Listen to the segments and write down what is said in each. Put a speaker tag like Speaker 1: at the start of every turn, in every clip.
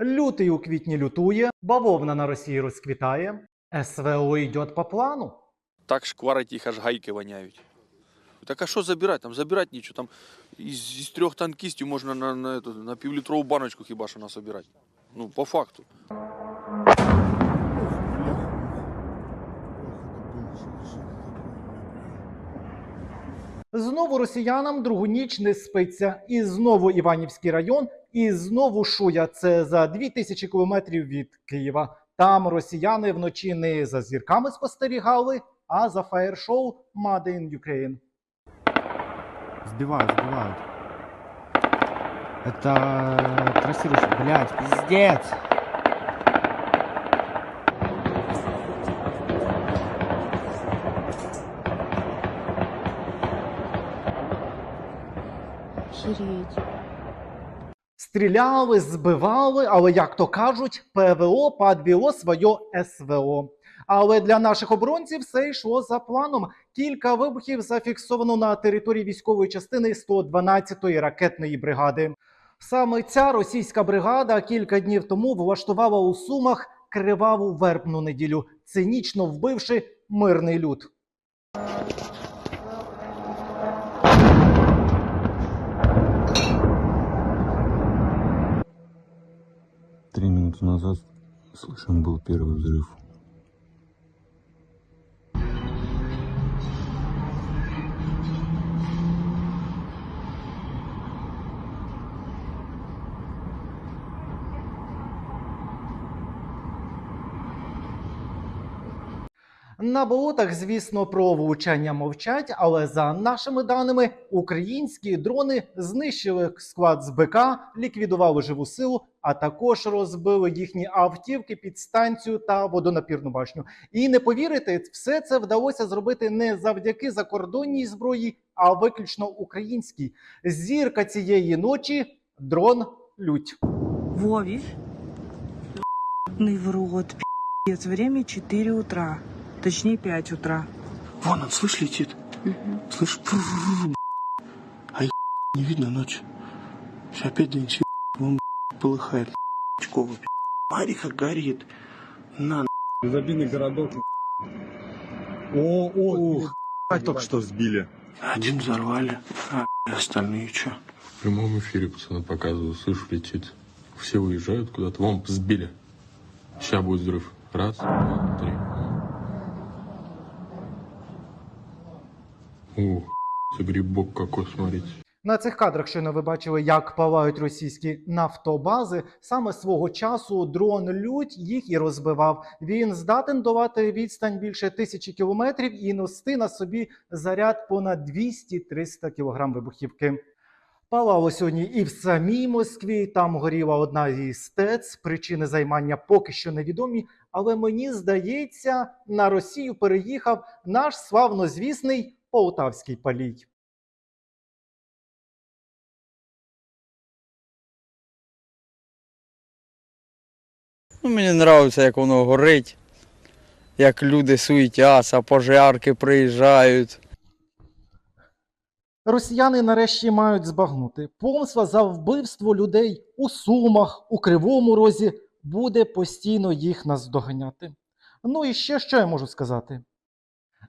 Speaker 1: Лютий у квітні лютує, бавовна на Росії розквітає, СВО йде по плану.
Speaker 2: Так шкварить їх аж гайки воняють. Так а що забирати? Там забирати нічого. Там із, із трьох танкістів можна на, на, эту, на півлітрову баночку хіба що насобирати. Ну, по факту.
Speaker 1: Знову росіянам другу ніч не спиться. І знову Іванівський район, і знову Шуя. Це за 2000 кілометрів від Києва. Там росіяни вночі не за зірками спостерігали, а за фаєр-шоу Made in Ukraine.
Speaker 3: Сбивают, сбивают. Это трассирующий, блядь, пиздец.
Speaker 4: Охереть.
Speaker 1: Стріляли, збивали, але як то кажуть, ПВО подвело своє СВО. Але для наших оборонців все йшло за планом. Кілька вибухів зафіксовано на території військової частини 112-ї ракетної бригади. Саме ця російська бригада кілька днів тому влаштувала у Сумах криваву вербну неділю, цинічно вбивши мирний люд.
Speaker 5: Три минуты назад слышен был первый взрыв.
Speaker 1: На болотах, звісно, про влучання мовчать, але за нашими даними, українські дрони знищили склад з БК, ліквідували живу силу, а також розбили їхні автівки, підстанцію та водонапірну башню. І не повірите, все це вдалося зробити не завдяки закордонній зброї, а виключно українській. Зірка цієї ночі дрон лють.
Speaker 6: Во, видишь? В рот, пиздец. Время 4 утра. Точнее, 5 утра.
Speaker 7: Вон он, слышь, летит. Слышь, пррррр, а их не видно ночью. Сейчас опять донесет, вон полыхает, Очково, Марика горит. На,
Speaker 8: Безобидный городок. О, о, только что сбили.
Speaker 7: один взорвали, а остальные что?
Speaker 5: В прямом эфире пацаны показывают, слышу, летит. Все уезжают куда-то, вон, сбили. Сейчас будет взрыв. Раз, два, три. Ух, это грибок какой, смотрите.
Speaker 1: На цих кадрах щойно ви бачили, як палають російські нафтобази. Саме свого часу дрон Лють їх і розбивав. Він здатен давати відстань більше тисячі кілометрів і нести на собі заряд понад 200-300 кілограм вибухівки. Палало сьогодні і в самій Москві. Там горіла одна із ТЕЦ. Причини займання поки що невідомі. Але мені здається, на Росію переїхав наш славнозвісний полтавський палій.
Speaker 9: Ну, мені подобається, як воно горить, як люди суетяться, пожарки приїжджають.
Speaker 1: Росіяни нарешті мають збагнути. Помста за вбивство людей у Сумах, у Кривому Розі буде постійно їх наздоганяти. Ну і ще що я можу сказати?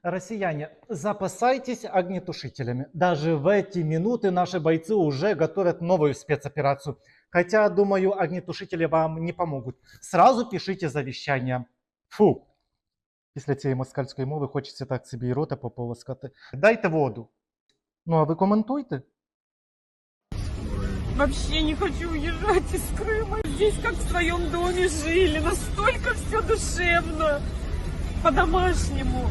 Speaker 1: Россияне, запасайтесь огнетушителями. Даже в эти минуты наши бойцы уже готовят новую спецоперацию. Хотя, думаю, огнетушители вам не помогут. Сразу пишите завещание. Фу. Після цієї москальської мови хочеться так собі і рота пополоскати. Дайте воду. Ну, а ви коментуйте.
Speaker 6: Вообще не хочу уезжать из Крыма. Здесь как в своем доме жили. Настолько все душевно. По-домашнему.